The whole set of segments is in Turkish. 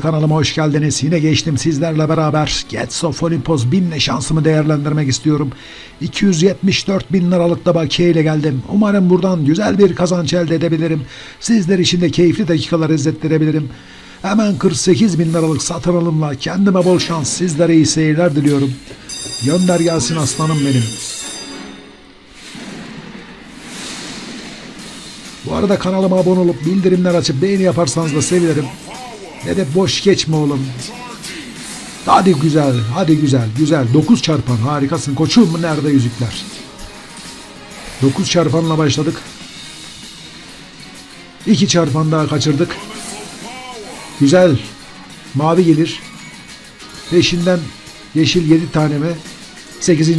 Kanalıma hoş geldiniz. Yine geçtim sizlerle beraber. Gets of Olympus 1000'le şansımı değerlendirmek istiyorum. 274 bin liralık da bakiye ile geldim. Umarım buradan güzel bir kazanç elde edebilirim. Sizler için de keyifli dakikalar izlettirebilirim. Hemen 48 bin liralık satın alımla kendime bol şans sizlere iyi seyirler diliyorum. Gönder gelsin aslanım benim. Bu arada kanalıma abone olup bildirimler açıp beğeni yaparsanız da sevinirim. Ne de boş geçme oğlum. Hadi güzel, hadi güzel, güzel. 9 çarpan harikasın koçum. Nerede yüzükler? 9 çarpanla başladık. 2 çarpan daha kaçırdık. Güzel. Mavi gelir. Peşinden yeşil 7 tane mi? 8.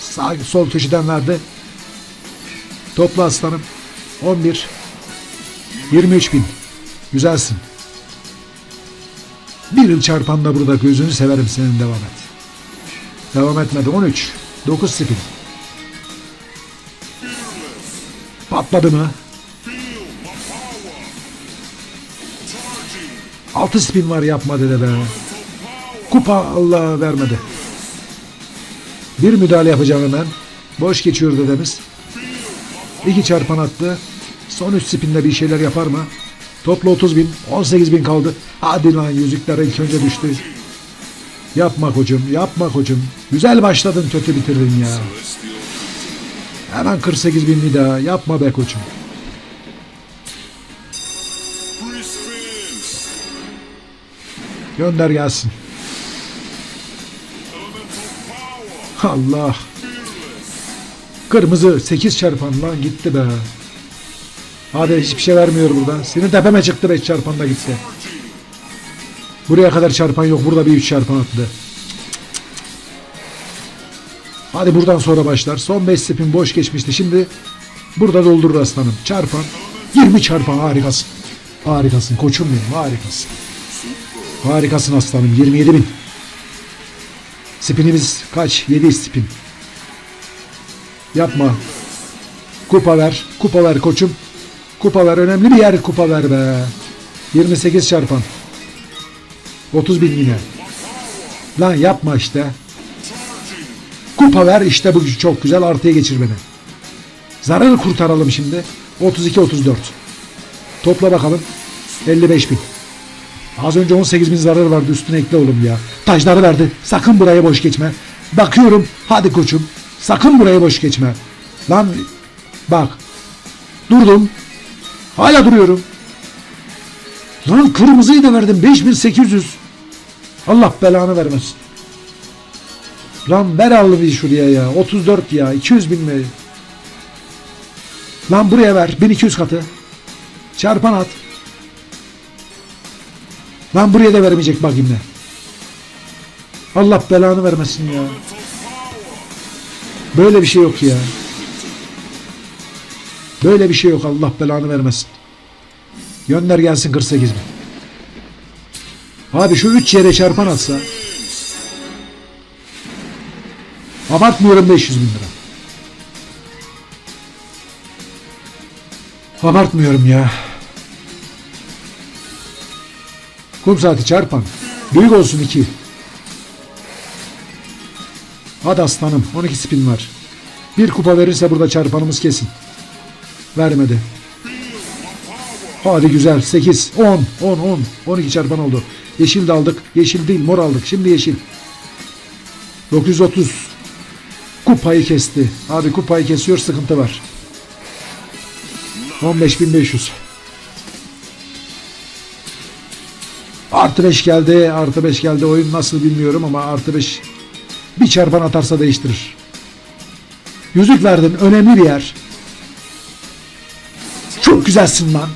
sağ sol köşeden verdi. Topla aslanım. 11 23 bin. Güzelsin. Bir yıl çarpan da burada gözünü severim senin devam et. Devam etmedi. 13. 9 spin. Patladı mı? 6 spin var yapma dede be. Kupa Allah vermedi. Bir müdahale yapacağım hemen. Boş geçiyor dedemiz. İki çarpan attı. Son 3 spinde bir şeyler yapar mı? Toplu 30 bin. 18 bin kaldı. Hadi lan yüzükler ilk önce düştü. Yapma koçum. Yapma koçum. Güzel başladın kötü bitirdin ya. Hemen 48 bin daha. Yapma be koçum. Gönder gelsin. Allah. Kırmızı 8 çarpan lan gitti be. Hadi hiçbir şey vermiyor burada. Senin tepeme çıktı 5 çarpan da gitti. Buraya kadar çarpan yok. Burada bir 3 çarpan attı. Hadi buradan sonra başlar. Son 5 spin boş geçmişti. Şimdi burada doldurur aslanım. Çarpan. 20 çarpan harikasın. Harikasın koçum benim harikasın. Harikasın aslanım 27 bin. Spinimiz kaç? 7 spin. Yapma. Kupa ver. Kupa ver koçum. Kupa ver. Önemli bir yer kupa ver be. 28 çarpan. 30 bin yine. Lan yapma işte. Kupa ver işte bu çok güzel artıya geçir beni. Zararı kurtaralım şimdi. 32-34. Topla bakalım. 55 bin. Az önce 18 bin zarar vardı üstüne ekle oğlum ya. Taşları verdi. Sakın buraya boş geçme. Bakıyorum. Hadi koçum. Sakın buraya boş geçme. Lan bak. Durdum. Hala duruyorum. Lan kırmızıyı da verdim. 5800. Allah belanı vermesin. Lan ver al bir şuraya ya. 34 ya. 200 bin mi? Lan buraya ver. 1200 katı. Çarpan at. Lan buraya da vermeyecek bakayım ne. Allah belanı vermesin ya. Böyle bir şey yok ya. Böyle bir şey yok Allah belanı vermesin. Gönder gelsin 48 bin. Abi şu 3 yere çarpan atsa. Abartmıyorum 500 bin lira. Abartmıyorum ya. Kum saati çarpan. Büyük olsun 2. Hadi aslanım 12 spin var. Bir kupa verirse burada çarpanımız kesin. Vermedi. Hadi güzel 8, 10, 10, 10, 12 çarpan oldu. Yeşil de aldık. Yeşil değil mor aldık. Şimdi yeşil. 930. Kupayı kesti. Abi kupayı kesiyor sıkıntı var. 15.500. Artı 5 geldi. Artı 5 geldi. Oyun nasıl bilmiyorum ama artı 5 bir çarpan atarsa değiştirir. Yüzük verdin. Önemli bir yer. Güzelsin lan.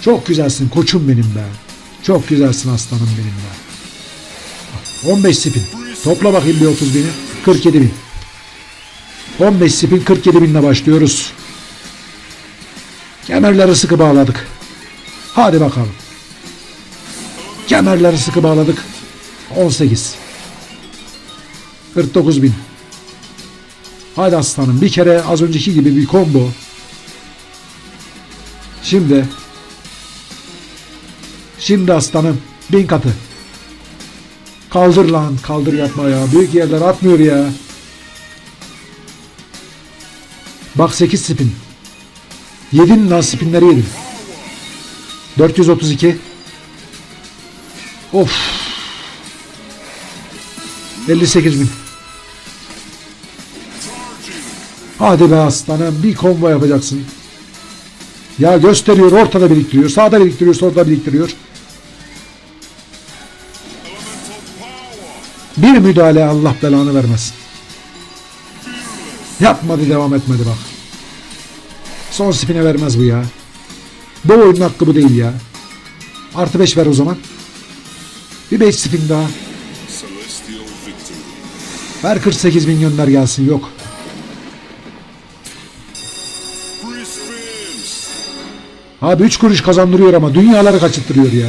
Çok güzelsin koçum benim be. Çok güzelsin aslanım benim be. 15 spin. Topla bakayım bir 30 bini. 47 bin. 15 spin 47 binle başlıyoruz. Kemerleri sıkı bağladık. Hadi bakalım. Kemerleri sıkı bağladık. 18. 49 bin. Hadi aslanım bir kere az önceki gibi bir combo. Şimdi. Şimdi aslanım. Bin katı. Kaldır lan. Kaldır yapma ya. Büyük yerler atmıyor ya. Bak 8 spin. Yedin lan spinleri yedin. 432. Of. 58 bin. Hadi be aslanım bir combo yapacaksın. Ya gösteriyor ortada biriktiriyor. Sağda biriktiriyor solda biriktiriyor. Bir müdahale Allah belanı vermesin. Yapmadı devam etmedi bak. Son spine vermez bu ya. Bu oyunun hakkı bu değil ya. Artı 5 ver o zaman. Bir 5 spin daha. Ver 48 bin gönder gelsin yok. Abi 3 kuruş kazandırıyor ama dünyaları kaçırttırıyor ya.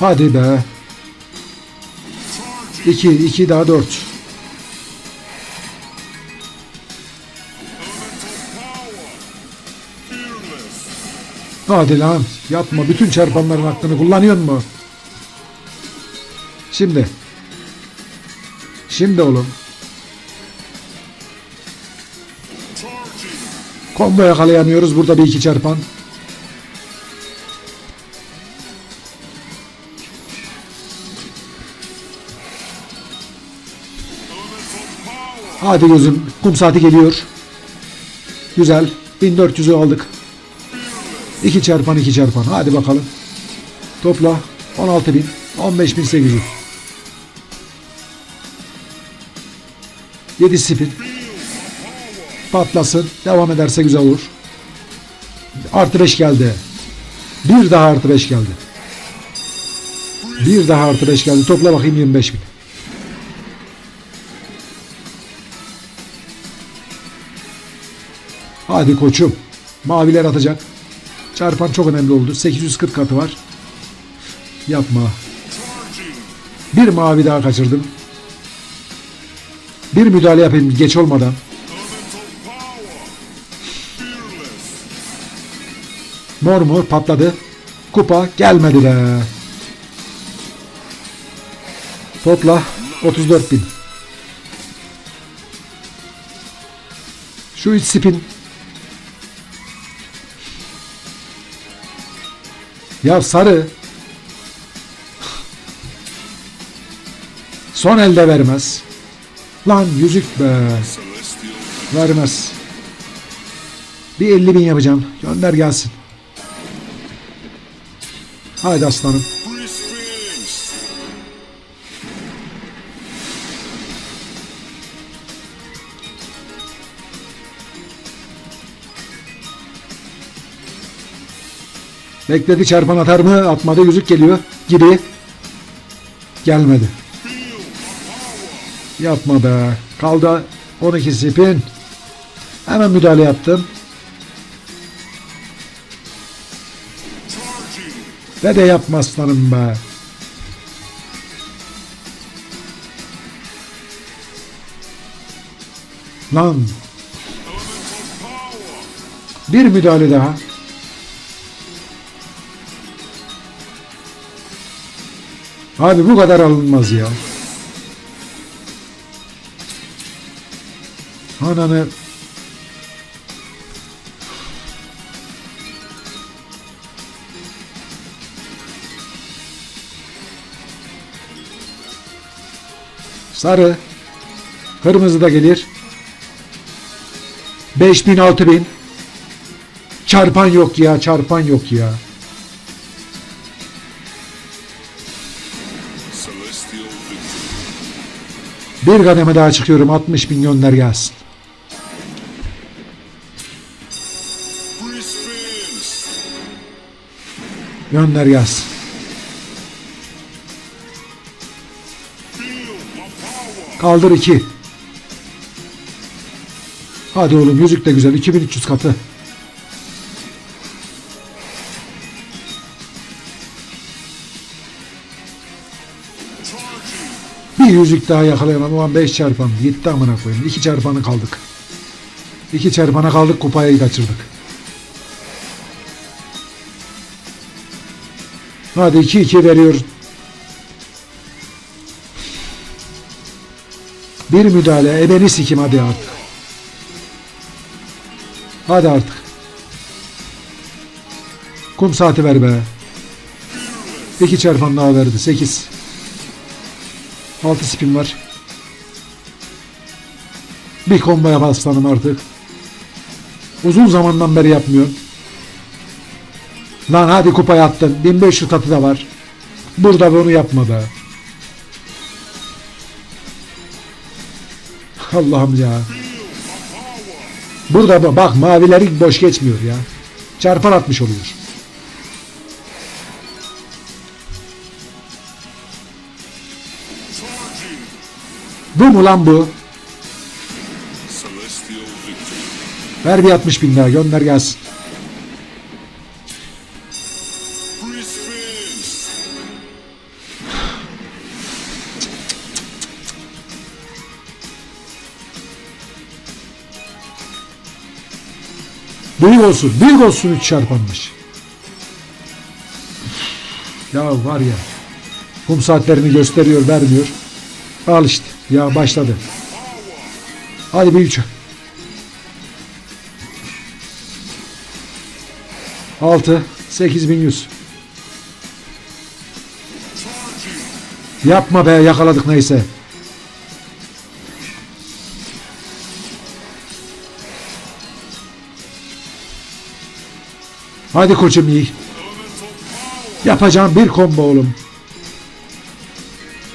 Hadi be. 2 2 daha 4. Fearless. Hadi lan yapma bütün çarpanların hakkını kullanıyor mu? Şimdi. Şimdi oğlum. Combo yakalayamıyoruz burada bir iki çarpan. Hadi gözüm kum saati geliyor. Güzel. 1400'ü aldık. 2 çarpan 2 çarpan. Hadi bakalım. Topla. 16.000. 15.800. 7 spin. Patlasın. Devam ederse güzel olur. Artı 5 geldi. Bir daha artı 5 geldi. Bir daha artı 5 geldi. Topla bakayım 25 bin. Hadi koçum. Maviler atacak. Çarpan çok önemli oldu. 840 katı var. Yapma. Bir mavi daha kaçırdım. Bir müdahale yapayım geç olmadan. Mor mu patladı. Kupa gelmedi be. Topla 34 bin. Şu 3 spin. Ya sarı. Son elde vermez. Lan yüzük be. Vermez. Bir 50 bin yapacağım. Gönder gelsin. Haydi aslanım. Bekledi çarpan atar mı? Atmadı yüzük geliyor gibi. Gelmedi. Yapma be. Kaldı 12 spin. Hemen müdahale yaptım. Ve de yapma aslanım be. Lan bir müdahale daha. Abi bu kadar alınmaz ya. Ananı Sarı. Kırmızı da gelir. 5000 6000. Çarpan yok ya, çarpan yok ya. Bir kademe daha çıkıyorum. 60 bin gönder gelsin. Gönder gelsin. Kaldır 2. Hadi oğlum yüzük de güzel. 2300 katı. Bir yüzük daha yakalayamam. Ulan 5 çarpan. Gitti amına koyayım. 2 çarpanı kaldık. 2 çarpana kaldık. Kupayı kaçırdık. Hadi 2-2 veriyor. Bir müdahale. Ebeni sikim hadi artık. Hadi artık. Kum saati ver be. İki çarpan daha verdi. 8. 6 spin var. Bir combo yap aslanım artık. Uzun zamandan beri yapmıyorum. Lan hadi kupaya attın. 1500 katı da var. Burada bunu yapma be. Allah'ım ya. Burada bak, bak mavileri boş geçmiyor ya. Çarpan atmış oluyor. Bu mu lan bu? Ver bir 60 bin daha gönder gelsin. Olsun 3 çarpanmış. Ya var ya. Kum saatlerini gösteriyor vermiyor. Al işte. Ya başladı. Hadi bir üç. Altı. Sekiz bin yüz. Yapma be yakaladık neyse. Hadi koçum iyi. Yapacağım bir combo oğlum.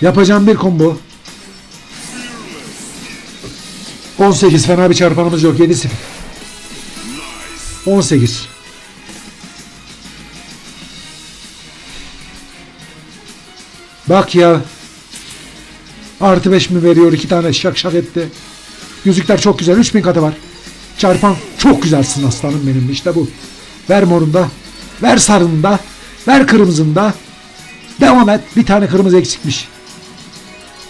Yapacağım bir combo. 18 fena bir çarpanımız yok. 7 0. 18. Bak ya. Artı 5 mi veriyor? iki tane şak şak etti. Yüzükler çok güzel. 3000 katı var. Çarpan çok güzelsin aslanım benim. İşte bu. Ver morunda. Ver sarında. Ver kırmızında. Devam et. Bir tane kırmızı eksikmiş.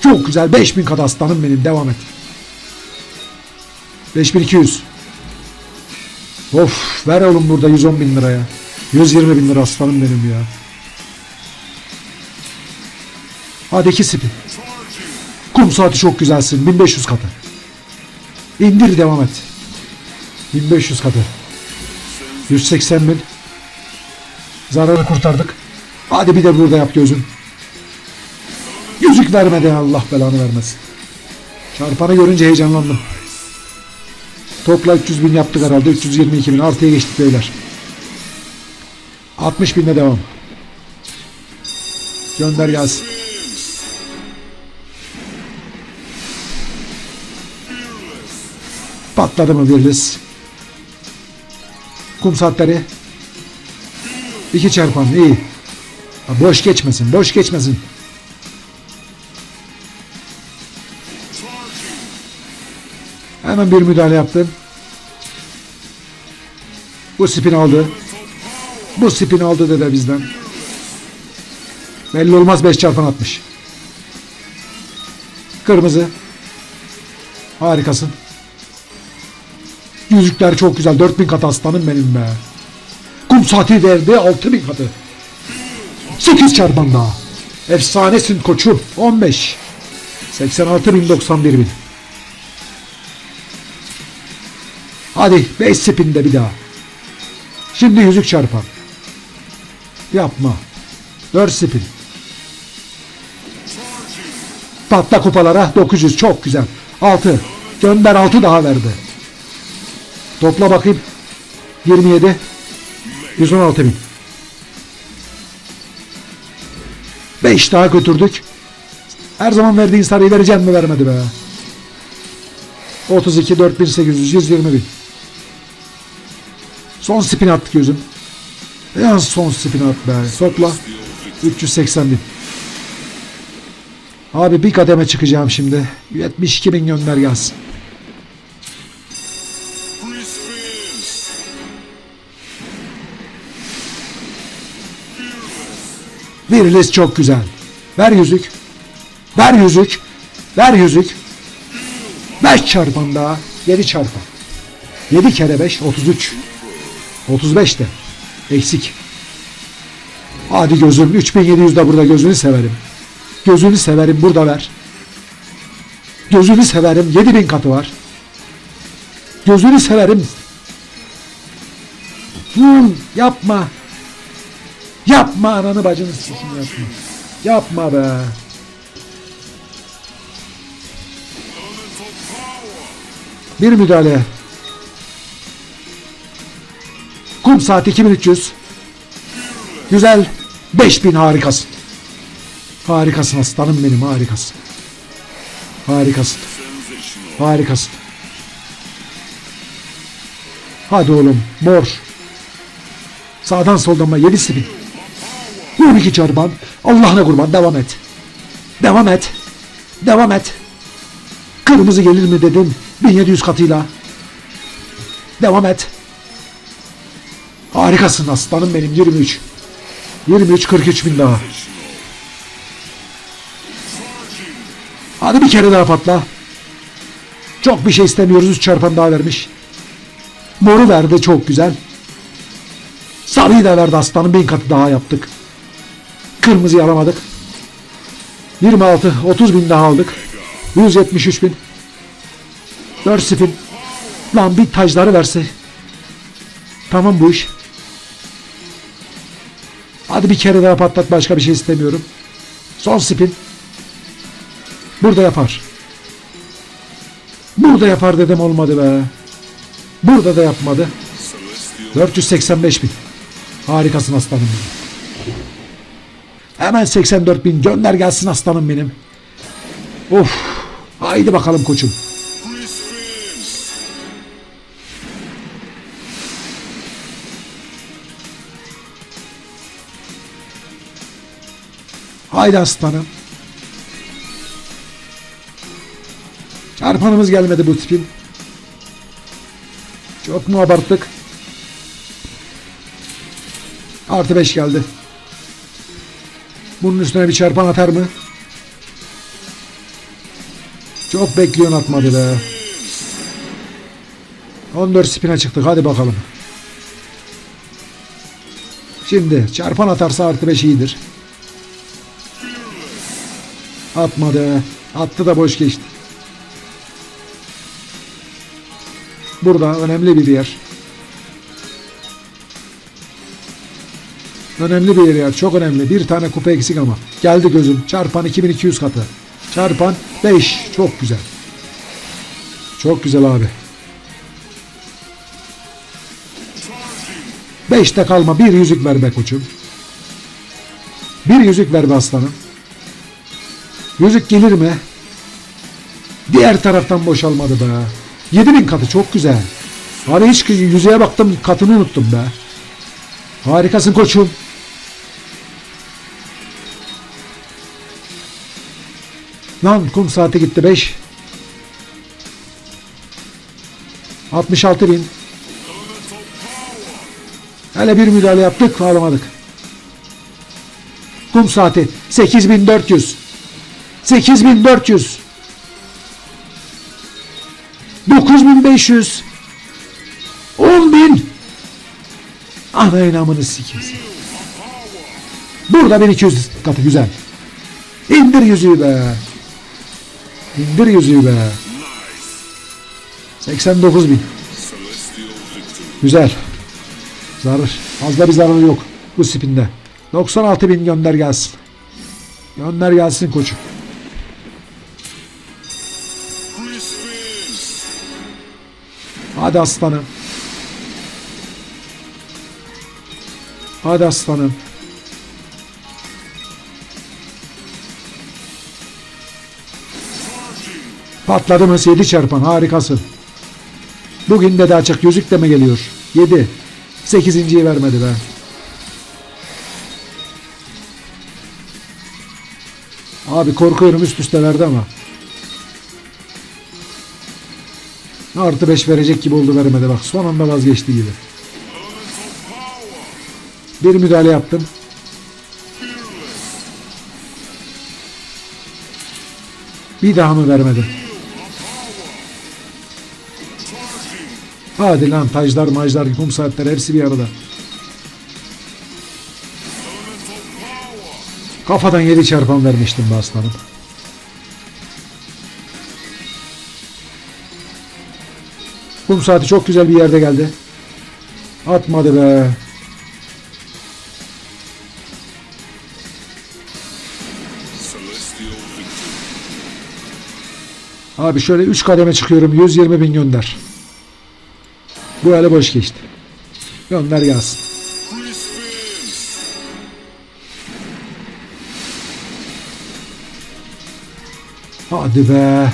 Çok güzel. 5000 kat aslanım benim. Devam et. 5200. Of ver oğlum burada 110 bin liraya. 120 bin lira aslanım benim ya. Hadi iki spin. Kum saati çok güzelsin. 1500 katı. İndir devam et. 1500 katı. 180 bin. Zararı kurtardık. Hadi bir de burada yap gözüm. Yüzük vermedi Allah belanı vermesin. Çarpanı görünce heyecanlandım. Topla 300 bin yaptık herhalde. 322 bin. Artıya geçtik beyler. 60 binle devam. Gönder gelsin. Patladı mı birliz? Kum saatleri. İki çarpan iyi. Boş geçmesin. Boş geçmesin. Hemen bir müdahale yaptım. Bu spin aldı. Bu spin aldı dede bizden. Belli olmaz 5 çarpan atmış. Kırmızı. Harikasın. Yüzükler çok güzel. 4000 kat aslanım benim be. Kum saati verdi 6000 katı. 8 çarpan daha. Efsanesin koçum. 15. 86 bin 91 bin. Hadi 5 spinde bir daha. Şimdi yüzük çarpan. Yapma. 4 spin. Patla kupalara 900 çok güzel. 6. Gönder 6 daha verdi. Topla bakayım. 27. 116 bin. 5 daha götürdük. Her zaman verdiğin sarıyı vereceğim mi vermedi be. 32 4800 120 bin. Son spin attık gözüm. Yalnız son spin at be. Topla. 380 bin. Abi bir kademe çıkacağım şimdi. 72 bin gönder gelsin. Bir list çok güzel. Ver yüzük. Ver yüzük. Ver yüzük. 5 çarpan daha. 7 çarpan. 7 kere 5 33. 35 de. Eksik. Hadi gözüm 3700 de burada gözünü severim. Gözünü severim burada ver. Gözünü severim 7000 katı var. Gözünü severim. Hmm, yapma. Yapma ananı bacını sikim yapma. Yapma be. Bir müdahale. Kum saat 2300. Güzel. 5000 harikasın. Harikasın aslanım benim harikasın. Harikasın. Harikasın. Hadi oğlum mor. Sağdan soldan bak 7 spin. 12 çarpan. Allah'ına kurban devam et. Devam et. Devam et. Kırmızı gelir mi dedim 1700 katıyla. Devam et. Harikasın aslanım benim 23. 23 43 bin daha. Hadi bir kere daha patla. Çok bir şey istemiyoruz. 3 çarpan daha vermiş. Moru verdi çok güzel. Sarıyı da verdi aslanın bin katı daha yaptık. Kırmızıyı alamadık. 26, 30 bin daha aldık. 173 bin. 4 spin. Lan bir tacları verse. Tamam bu iş. Hadi bir kere daha patlat başka bir şey istemiyorum. Son spin. Burada yapar. Burada yapar dedim olmadı be. Burada da yapmadı. Celestial. 485 bin. Harikasın aslanım benim. Hemen 84 bin gönder gelsin aslanım benim. Of. Haydi bakalım koçum. Haydi aslanım. Çarpanımız gelmedi bu tipin. Çok mu abarttık? Artı 5 geldi. Bunun üstüne bir çarpan atar mı? Çok bekliyorsun atmadı be. 14 spine çıktık hadi bakalım. Şimdi çarpan atarsa artı 5 iyidir. Atmadı. Attı da boş geçti. Burada önemli bir yer. Önemli bir yer. Çok önemli. Bir tane kupa eksik ama. Geldi gözüm. Çarpan 2200 katı. Çarpan 5. Çok güzel. Çok güzel abi. 5'te kalma. Bir yüzük ver be koçum. Bir yüzük ver be aslanım. Yüzük gelir mi? Diğer taraftan boşalmadı be. 7000 katı çok güzel. Abi hiç yüzeye baktım katını unuttum be. Harikasın koçum. Lan kum saati gitti 5. 66 bin. Hele bir müdahale yaptık alamadık. Kum saati 8400. 8400 9500 10000 Ana inamını sikeyim. Burada 1200 katı güzel. İndir yüzüğü be. İndir yüzüğü be. 89 bin. Güzel. Zarar. Fazla bir zararı yok bu spinde. 96 bin gönder gelsin. Gönder gelsin koçum. Hadi aslanım. Hadi aslanım. Patladı mı 7 çarpan harikasın. Bugün de de açık yüzük de mi geliyor? 7. 8.yi vermedi be. Abi korkuyorum üst üste verdi ama. Artı 5 verecek gibi oldu vermedi bak. Son anda vazgeçti gibi. Bir müdahale yaptım. Bir daha mı vermedi? Hadi lan taclar maclar kum saatler hepsi bir arada. Kafadan 7 çarpan vermiştim be aslanım. Kum saati çok güzel bir yerde geldi. Atmadı be. Abi şöyle 3 kademe çıkıyorum. 120 bin gönder. Bu ele boş geçti. Gönder gelsin. Hadi be.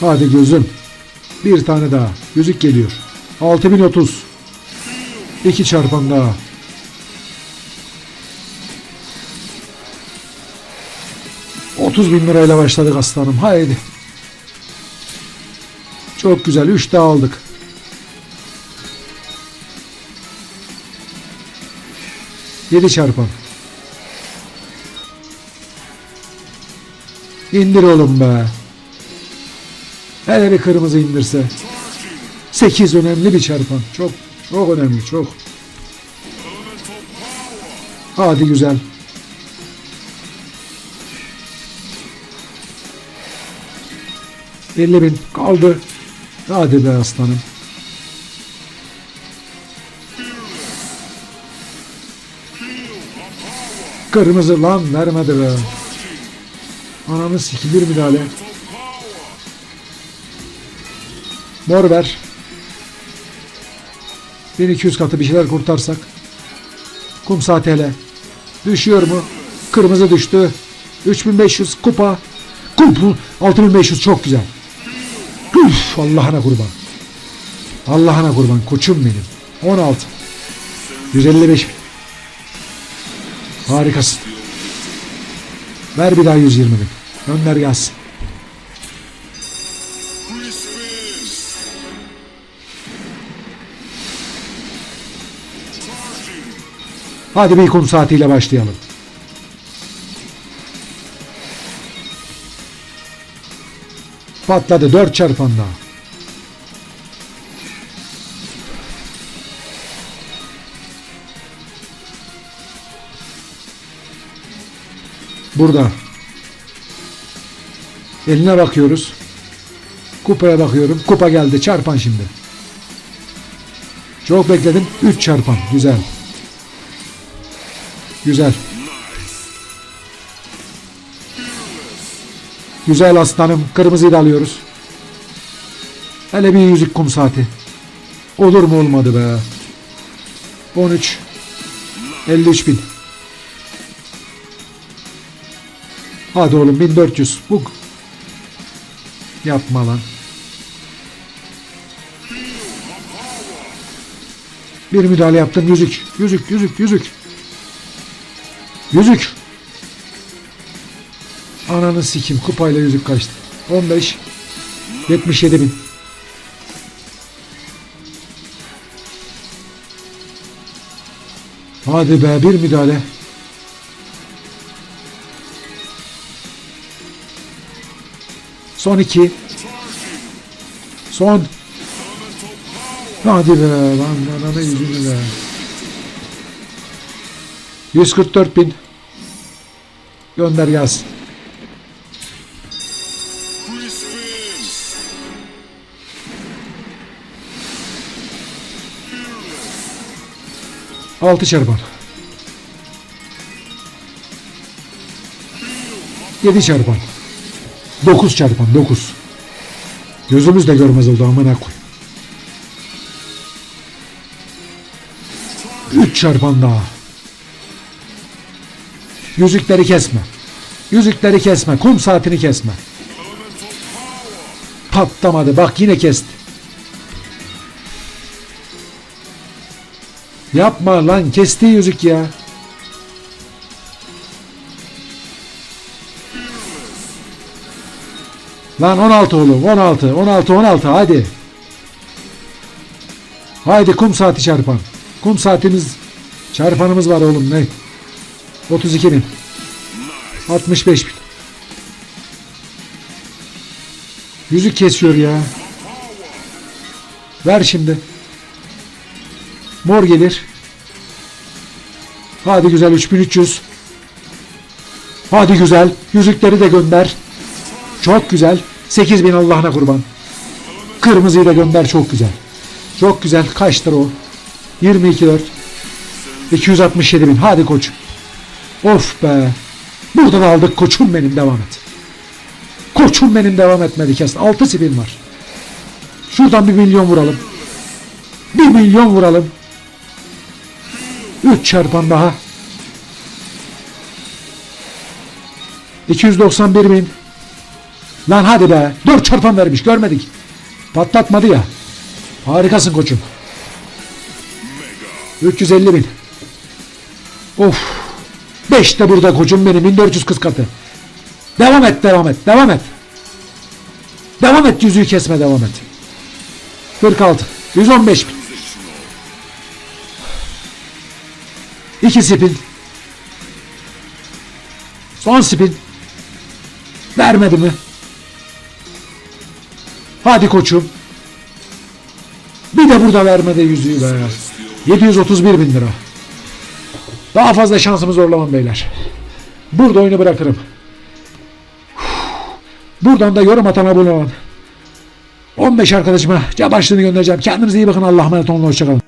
Hadi gözüm. Bir tane daha. Yüzük geliyor. 6030. İki çarpan daha. Otuz bin lirayla başladık aslanım. Haydi. Çok güzel. Üç daha aldık. Yedi çarpan. İndir oğlum be. Hele bir kırmızı indirse. 8 önemli bir çarpan. Çok çok önemli çok. Hadi güzel. Elli bin kaldı. Hadi be aslanım. Kırmızı lan vermedi be. Ananı sikilir müdahale. Mor ver. 1200 katı bir şeyler kurtarsak. Kum saati hele. Düşüyor mu? Kırmızı düştü. 3500 kupa. Kupa. 6500 çok güzel. Uf, Allah'ına kurban. Allah'ına kurban. Koçum benim. 16. 155 bin. Harikasın. Ver bir daha 120 bin. Gönder gelsin. Hadi bir kum saatiyle başlayalım. Patladı. Dört çarpan daha. Burada. Eline bakıyoruz. Kupaya bakıyorum. Kupa geldi. Çarpan şimdi. Çok bekledim. 3 çarpan. Güzel. Güzel. Güzel aslanım. Kırmızıyı da alıyoruz. Hele bir yüzük kum saati. Olur mu olmadı be. 13. 53 bin. Hadi oğlum 1400. Bu yapma lan. Bir müdahale yaptım. Yüzük. Yüzük. Yüzük. Yüzük. Yüzük. Ananı sikim. Kupayla yüzük kaçtı. 15. 77 bin. Hadi be bir müdahale. Son iki. Son. Hadi be lan ananı yüzünü be. 144 bin. Gönder gelsin. 6 çarpan. 7 çarpan. 9 çarpan 9. Gözümüz de görmez oldu amına koy. 3 çarpan daha. Yüzükleri kesme. Yüzükleri kesme. Kum saatini kesme. Patlamadı. Bak yine kesti. Yapma lan kesti yüzük ya. Lan 16 oğlum 16 16 16 hadi. Haydi kum saati çarpan. Kum saatimiz çarpanımız var oğlum ne? 32 bin. 65 bin. Yüzük kesiyor ya. Ver şimdi. Mor gelir. Hadi güzel 3300. Hadi güzel. Yüzükleri de gönder. Çok güzel. 8000 Allah'ına kurban. Kırmızıyı da gönder çok güzel. Çok güzel. Kaçtır o? 22 4. 267 bin. Hadi koç. Of be. Buradan aldık koçum benim devam et. Koçum benim devam etmedi kes. 6 spin var. Şuradan bir milyon vuralım. Bir milyon vuralım. 3 çarpan daha. 291 bin. Lan hadi be. 4 çarpan vermiş görmedik. Patlatmadı ya. Harikasın koçum. 350 bin. Of. 5 de burada koçum benim 1440 katı. Devam et devam et devam et. Devam et yüzüğü kesme devam et. 46. 115 bin. 2 spin. Son spin. Vermedi mi? Hadi koçum. Bir de burada vermedi yüzüğü be. 731 bin lira. Daha fazla şansımı zorlamam beyler. Burada oyunu bırakırım. Buradan da yorum atan abone olan 15 arkadaşıma başlığını göndereceğim. Kendinize iyi bakın. Allah'a emanet olun. Hoşçakalın.